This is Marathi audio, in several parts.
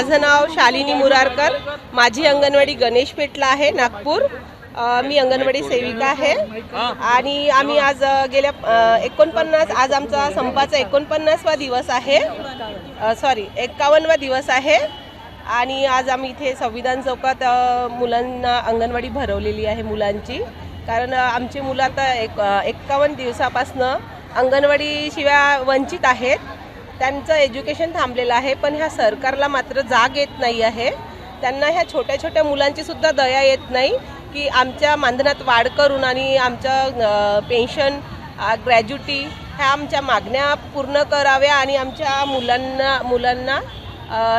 माझं नाव शालिनी मुरारकर. माझी अंगणवाडी गणेश पेठला आहे नागपूर. अ, मी अंगणवाडी सेविका आहे. आणि आम्ही आज अ, गेल्या अ, एकोणपन्नास आज आमचा संपाचा एकोणपन्नासवा दिवस आहे. सॉरी एक्कावन्नवा दिवस आहे. आणि आज आम्ही इथे संविधान चौकात अ, मुलांना अंगणवाडी भरवलेली आहे मुलांची. कारण अ, आमची मुलं आता एक एक्कावन्न दिवसापासनं अंगणवाडीशिवाय वंचित आहेत. त्यांचं एज्युकेशन थांबलेलं आहे पण ह्या सरकारला मात्र जाग येत नाही आहे. त्यांना ह्या छोट्या छोट्या मुलांची सुद्धा दया येत नाही की आमच्या मानधनात वाढ करून आणि आमच्या पेन्शन ग्रॅज्युटी ह्या आमच्या मागण्या पूर्ण कराव्या आणि आमच्या मुलांना मुलांना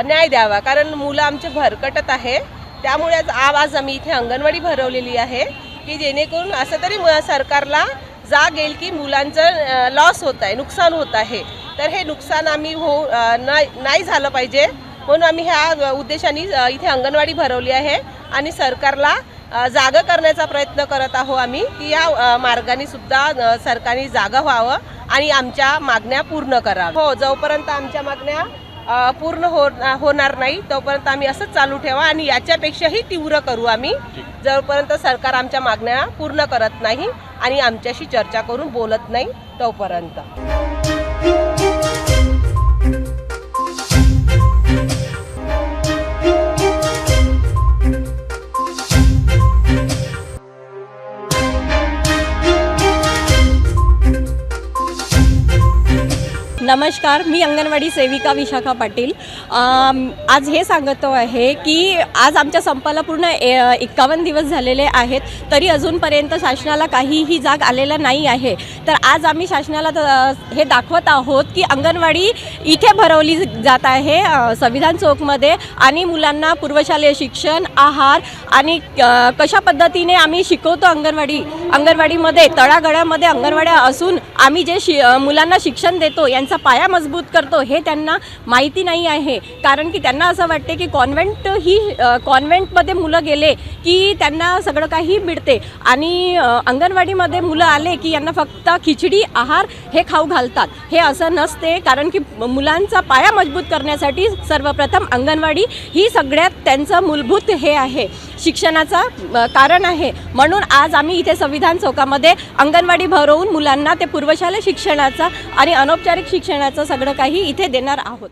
न्याय द्यावा. कारण मुलं आमचे भरकटत आहे. त्यामुळे आज आज आम्ही इथे अंगणवाडी भरवलेली आहे की जेणेकरून असं तरी सरकारला जाग येईल की मुलांचं लॉस होत आहे नुकसान होत आहे. तर हे नुकसान आम्ही हो नाही झालं पाहिजे. म्हणून आम्ही ह्या उद्देशाने इथे अंगणवाडी भरवली आहे आणि सरकारला जागं करण्याचा प्रयत्न करत आहो आम्ही की या मार्गाने सुद्धा सरकारने जागा व्हावं आणि आमच्या मागण्या पूर्ण कराव्या. हो जोपर्यंत आमच्या मागण्या पूर्ण हो होणार नाही. तोपर्यंत आम्ही असंच चालू ठेवा आणि याच्यापेक्षाही तीव्र करू आम्ही. जोपर्यंत सरकार आमच्या मागण्या पूर्ण करत नाही आणि आमच्याशी चर्चा करून बोलत नाही तोपर्यंत. नमस्कार मी अंगणवाडी सेविका विशाखा पाटील. आज हे सांगतो आहे की आज आमच्या संपाला पूर्ण ए- एकावन्न दिवस झालेले आहेत तरी अजूनपर्यंत शासनाला काहीही जाग आलेला नाही आहे. तर आज आम्ही शासनाला हे दाखवत आहोत की अंगणवाडी इथे भरवली जात आहे संविधान चौकमध्ये आणि मुलांना पूर्वशालेय शिक्षण आहार आणि कशा पद्धतीने आम्ही शिकवतो अंगणवाडी अंगणवाडीमध्ये तळागळामध्ये अंगणवाड्या असून आम्ही जे शि मुलांना शिक्षण देतो यांचा पाया मजबूत करतो हे त्यांना माहिती नाही आहे. कारण की त्यांना असं वाटते की कॉन्व्हेंट ही कॉन्व्हेंटमध्ये मुलं गेले की त्यांना सगळं काही मिळते. आणि अंगणवाडीमध्ये मुलं आले की यांना फक्त खिचडी आहार हे खाऊ घालतात. हे असं नसते. कारण की मुलांचा पाया मजबूत करण्यासाठी सर्वप्रथम अंगणवाडी ही सगळ्यात त्यांचं मूलभूत हे आहे. शिक्षणाचं कारण आहे. म्हणून आज आम्ही इथे संविधान चौकामध्ये अंगणवाडी भरवून मुलांना ते पूर्वशालेय शिक्षणाचं आणि अनौपचारिक शिक्षणाचं सगळं काही इथे देणार आहोत.